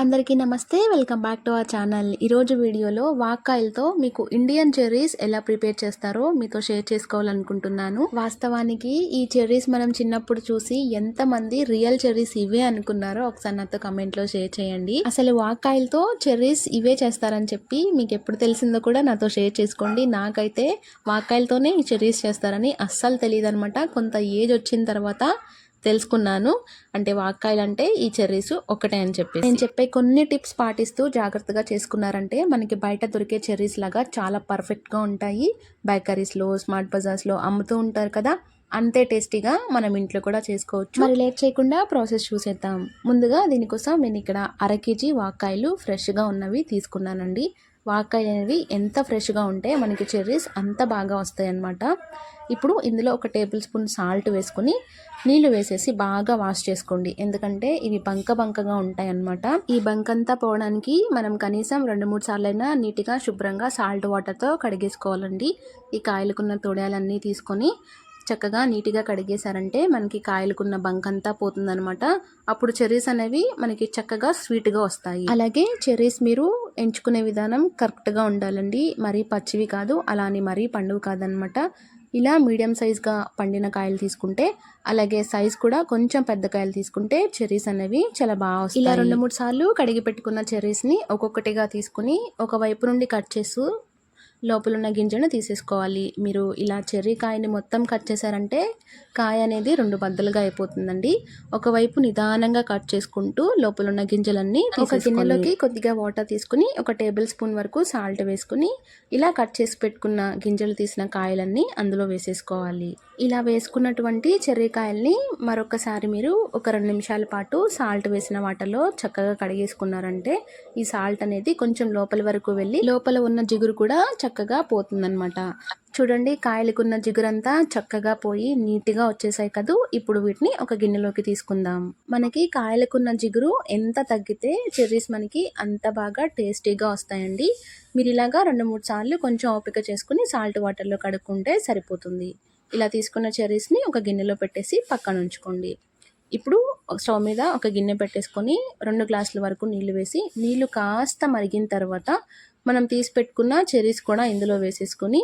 అందరికీ namaste welcome back to our channel. ఈరోజు వీడియోలో వాక్కాయలతో మీకు ఇండియన్ చెర్రీస్ ఎలా ప్రిపేర్ చేస్తారో మీతో షేర్ చేసుకోవాలనుకుంటున్నాను. వాస్తవానికి ఈ చెర్రీస్ మనం చిన్నప్పుడు చూసి ఎంతమంది రియల్ చెర్రీస్ ఇవే అనుకున్నారో ఒకసారి నాతో కమెంట్లో షేర్ చేయండి. అసలు వాక్కాయలతో చెర్రీస్ ఇవే చేస్తారని చెప్పి మీకు ఎప్పుడు తెలిసిందో కూడా నాతో షేర్ చేసుకోండి. నాకైతే వాక్కాయలతోనే ఈ చెర్రీస్ చేస్తారని అస్సలు తెలియదు అనమాట కొంత ఏజ్ వచ్చిన తర్వాత తెలుసుకున్నాను. అంటే వాక్కాయలు అంటే ఈ చెర్రీస్ ఒకటే అని చెప్పి నేను చెప్పే కొన్ని టిప్స్ పాటిస్తూ జాగ్రత్తగా చేసుకున్నారంటే మనకి బయట దొరికే చెర్రీస్ లాగా చాలా పర్ఫెక్ట్గా ఉంటాయి. బేకరీస్లో స్మార్ట్ బజార్స్లో అమ్ముతూ ఉంటారు కదా అంతే టేస్టీగా మనం ఇంట్లో కూడా చేసుకోవచ్చు. మరి లేట్ చేయకుండా ప్రాసెస్ చూసేద్దాం. ముందుగా దీనికోసం నేను ఇక్కడ అర కేజీ వాక్కాయలు ఫ్రెష్గా ఉన్నవి తీసుకున్నానండి. వాక్కాయలు అనేవి ఎంత ఫ్రెష్గా ఉంటే మనకి చెర్రీస్ అంత బాగా వస్తాయి అన్నమాట ఇప్పుడు ఇందులో ఒక టేబుల్ స్పూన్ సాల్ట్ వేసుకుని నీళ్ళు వేసేసి బాగా వాష్ చేసుకోండి. ఎందుకంటే ఇవి బంక బంకగా ఉంటాయి అన్నమాట ఈ బంక్ అంతా పోవడానికి మనం కనీసం రెండు మూడు సార్లు అయినా నీట్గా శుభ్రంగా సాల్ట్ వాటర్తో కడిగేసుకోవాలండి. ఈ కాయలకున్న తొడాలన్నీ తీసుకొని చక్కగా నీట్గా కడిగేశారంటే మనకి కాయలకున్న బంకంతా అంతా పోతుందనమాట అప్పుడు చెర్రీస్ అనేవి మనకి చక్కగా స్వీట్గా వస్తాయి. అలాగే చెర్రీస్ మీరు ఎంచుకునే విధానం కరెక్ట్గా ఉండాలండి. మరీ పచ్చివి కాదు అలానే మరీ పండుగ కాదనమాట ఇలా మీడియం సైజ్గా పండిన కాయలు తీసుకుంటే అలాగే సైజ్ కూడా కొంచెం పెద్ద కాయలు తీసుకుంటే చెర్రీస్ అనేవి చాలా బాగా వస్తాయి. ఇలా రెండు మూడు సార్లు కడిగి పెట్టుకున్న చెర్రీస్ని ఒక్కొక్కటిగా తీసుకుని ఒక వైపు నుండి కట్ చేస్తూ లోపల ఉన్న గింజను తీసేసుకోవాలి. మీరు ఇలా చెర్రీ కాయని మొత్తం కట్ చేశారంటే కాయ అనేది రెండు బద్దలుగా అయిపోతుందండి. ఒకవైపు నిదానంగా కట్ చేసుకుంటూ లోపల ఉన్న గింజలన్నీ ఒక గిన్నెలోకి కొద్దిగా వాటర్ తీసుకుని ఒక టేబుల్ స్పూన్ వరకు సాల్ట్ వేసుకుని ఇలా కట్ చేసి పెట్టుకున్న గింజలు తీసిన కాయలన్నీ అందులో వేసేసుకోవాలి. ఇలా వేసుకున్నటువంటి చెర్రీ కాయల్ని మరొకసారి మీరు ఒక రెండు నిమిషాల పాటు సాల్ట్ వేసిన వాటర్లో చక్కగా కడిగేసుకున్నారంటే ఈ సాల్ట్ అనేది కొంచెం లోపల వరకు వెళ్ళి లోపల ఉన్న జిగురు కూడా చక్కగా పోతుందన్నమాట. చూడండి కాయలకున్న జిగురంతా చక్కగా పోయి నీట్గా వచ్చేసాయి కదూ. ఇప్పుడు వీటిని ఒక గిన్నెలోకి తీసుకుందాం. మనకి కాయలకున్న జిగురు ఎంత తగ్గితే చెర్రీస్ మనకి అంత బాగా టేస్టీగా వస్తాయండి. మీరు ఇలాగా రెండు మూడు సార్లు కొంచెం ఓపిక చేసుకుని సాల్ట్ వాటర్లో కడుక్కుంటే సరిపోతుంది. ఇలా తీసుకున్న చెర్రీస్ని ఒక గిన్నెలో పెట్టేసి పక్కన ఉంచుకోండి. ఇప్పుడు స్టవ్ మీద ఒక గిన్నె పెట్టేసుకొని రెండు గ్లాసుల వరకు నీళ్ళు వేసి నీళ్ళు కాస్త మరిగిన తర్వాత మనం తీసి పెట్టుకున్న చెర్రీస్ కూడా ఇందులో వేసేసుకొని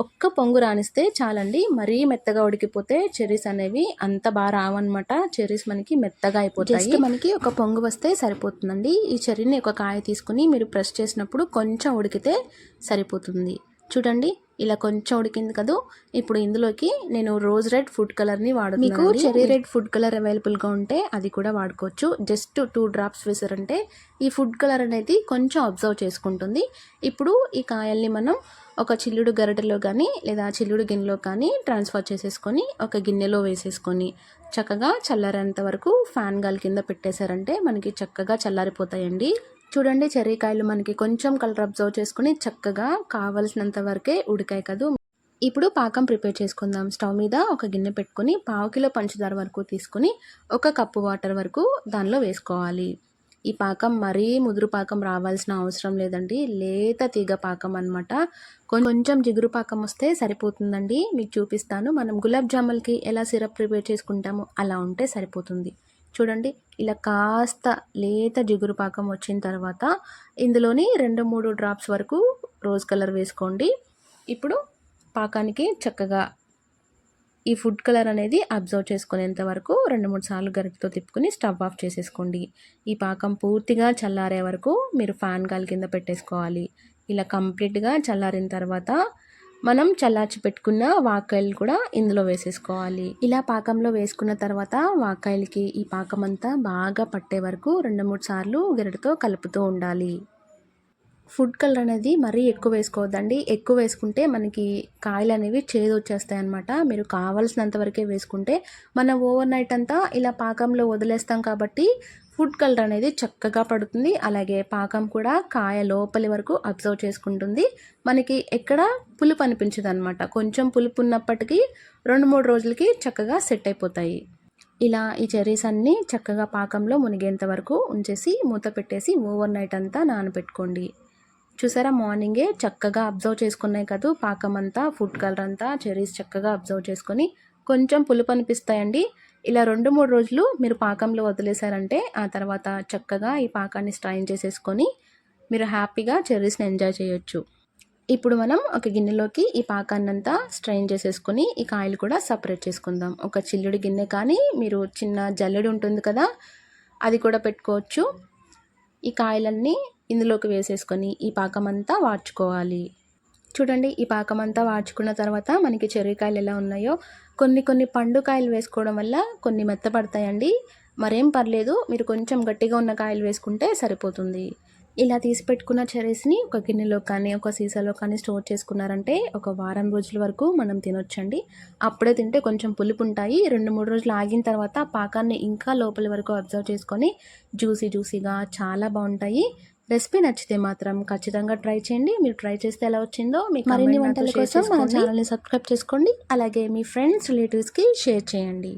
ఒక్క పొంగు రానిస్తే చాలండి. మరీ మెత్తగా ఉడికిపోతే చెర్రీస్ అనేవి అంత బాగా రావన్నమాట. చెర్రీస్ మనకి మెత్తగా అయిపోతాయి. మనకి ఒక పొంగు వస్తే సరిపోతుందండి. ఈ చెర్రీని ఒక కాయ తీసుకుని మీరు ప్రెస్ చేసినప్పుడు కొంచెం ఉడికితే సరిపోతుంది. చూడండి ఇలా కొంచెం ఉడికింది కదా? ఇప్పుడు ఇందులోకి నేను రోజ్ రెడ్ ఫుడ్ కలర్ని వాడు మీకు చెరీ రెడ్ ఫుడ్ కలర్ అవైలబుల్గా ఉంటే అది కూడా వాడుకోవచ్చు. జస్ట్ టూ డ్రాప్స్ వేసారంటే ఈ ఫుడ్ కలర్ అనేది కొంచెం అబ్జర్వ్ చేసుకుంటుంది. ఇప్పుడు ఈ కాయల్ని మనం ఒక చిల్లుడు గరిటెలో కానీ లేదా చిల్లుడు గిన్నెలో కానీ ట్రాన్స్ఫర్ చేసేసుకొని ఒక గిన్నెలో వేసేసుకొని చక్కగా చల్లారేంత వరకు ఫ్యాన్ గాలి కింద పెట్టేశారంటే మనకి చక్కగా చల్లారిపోతాయండి. చూడండి చెర్రీకాయలు మనకి కొంచెం కలర్ అబ్జర్వ్ చేసుకుని చక్కగా కావలసినంత వరకే ఉడికాయి కదూ. ఇప్పుడు పాకం ప్రిపేర్ చేసుకుందాం. స్టవ్ మీద ఒక గిన్నె పెట్టుకొని పావు కిలో పంచదార వరకు తీసుకుని ఒక కప్పు వాటర్ వరకు దానిలో వేసుకోవాలి. ఈ పాకం మరీ ముదురు పాకం రావాల్సిన అవసరం లేదండి. లేత తీగ పాకం అనమాట కొంచెం జిగురు పాకం వస్తే సరిపోతుందండి. మీకు చూపిస్తాను. మనం గులాబ్ జాములకి ఎలా సిరప్ ప్రిపేర్ చేసుకుంటామో అలా ఉంటే సరిపోతుంది. చూడండి ఇలా కాస్త లేత జిగురు పాకం వచ్చిన తర్వాత ఇందులోని రెండు మూడు డ్రాప్స్ వరకు రోజ్ కలర్ వేసుకోండి. ఇప్పుడు పాకానికి చక్కగా ఈ ఫుడ్ కలర్ అనేది అబ్జర్వ్ చేసుకునేంత వరకు రెండు మూడు సార్లు గరిటతో తిప్పుకుని స్టవ్ ఆఫ్ చేసేసుకోండి. ఈ పాకం పూర్తిగా చల్లారే వరకు మీరు ఫ్యాన్ గాలి కింద పెట్టేసుకోవాలి. ఇలా కంప్లీట్గా చల్లారిన తర్వాత మనం చల్లార్చి పెట్టుకున్న వాకాయలు కూడా ఇందులో వేసేసుకోవాలి. ఇలా పాకంలో వేసుకున్న తర్వాత వాకాయలకి ఈ పాకం అంతా బాగా పట్టే వరకు రెండు మూడు సార్లు గెరటితో కలుపుతూ ఉండాలి. ఫుడ్ కలర్ అనేది మరీ ఎక్కువ వేసుకోవద్దండి. ఎక్కువ వేసుకుంటే మనకి కాయలు అనేవి చేదు వచ్చేస్తాయి అనమాట మీరు కావాల్సినంత వరకే వేసుకుంటే మనం ఓవర్ నైట్ అంతా ఇలా పాకంలో వదిలేస్తాం కాబట్టి ఫుడ్ కలర్ అనేది చక్కగా పడుతుంది. అలాగే పాకం కూడా కాయ లోపలి వరకు అబ్జర్వ్ చేసుకుంటుంది. మనకి ఎక్కడ పులుపు అనిపించదు అనమాట కొంచెం పులుపు ఉన్నప్పటికీ రెండు మూడు రోజులకి చక్కగా సెట్ అయిపోతాయి. ఇలా ఈ చెర్రీస్ అన్నీ చక్కగా పాకంలో మునిగేంత వరకు ఉంచేసి మూత పెట్టేసి ఓవర్ నైట్ అంతా నానబెట్టుకోండి. చూసారా? మార్నింగే చక్కగా అబ్జర్వ్ చేసుకున్నాయి కదా. పాకం అంతా ఫుడ్ కలర్ అంతా చెర్రీస్ చక్కగా అబ్జర్వ్ చేసుకొని కొంచెం పులుపు అనిపిస్తాయండి. ఇలా రెండు మూడు రోజులు మీరు పాకంలో వదిలేశారంటే ఆ తర్వాత చక్కగా ఈ పాకాన్ని స్ట్రైన్ చేసేసుకొని మీరు హ్యాపీగా చెర్రీస్ని ఎంజాయ్ చేయొచ్చు. ఇప్పుడు మనం ఒక గిన్నెలోకి ఈ పాకాన్నంతా స్ట్రైన్ చేసేసుకొని ఈ కాయలు కూడా సపరేట్ చేసుకుందాం. ఒక చిల్లుడి గిన్నె కానీ మీరు చిన్న జల్లెడు ఉంటుంది కదా అది కూడా పెట్టుకోవచ్చు. ఈ కాయలన్నీ ఇందులోకి వేసేసుకొని ఈ పాకం అంతా వాడ్చుకోవాలి. చూడండి ఈ పాకం అంతా వాడ్చుకున్న తర్వాత మనకి చెర్రీకాయలు ఎలా ఉన్నాయో కొన్ని కొన్ని పండు కాయలు వేసుకోవడం వల్ల కొన్ని మెత్తపడతాయండి. మరేం పర్లేదు మీరు కొంచెం గట్టిగా ఉన్న కాయలు వేసుకుంటే సరిపోతుంది. ఇలా తీసి పెట్టుకున్న చెరీస్ని ఒక గిన్నెలో కానీ ఒక సీసాలో కానీ స్టోర్ చేసుకున్నారంటే ఒక వారం రోజుల వరకు మనం తినొచ్చండి. అప్పుడే తింటే కొంచెం పులుపు ఉంటాయి రెండు మూడు రోజులు ఆగిన తర్వాత ఆ పాకాన్ని ఇంకా లోపల వరకు అబ్జర్వ్ చేసుకొని జ్యూసీ జ్యూసీగా చాలా బాగుంటాయి. రెసిపీ నచ్చితే మాత్రం ఖచ్చితంగా ట్రై చేయండి. మీరు ట్రై చేస్తే ఎలా వచ్చిందో మీకు మరిన్ని వంటల కోసం మన ఛానల్ని సబ్స్క్రైబ్ చేసుకోండి. అలాగే మీ ఫ్రెండ్స్ రిలేటివ్స్కి షేర్ చేయండి.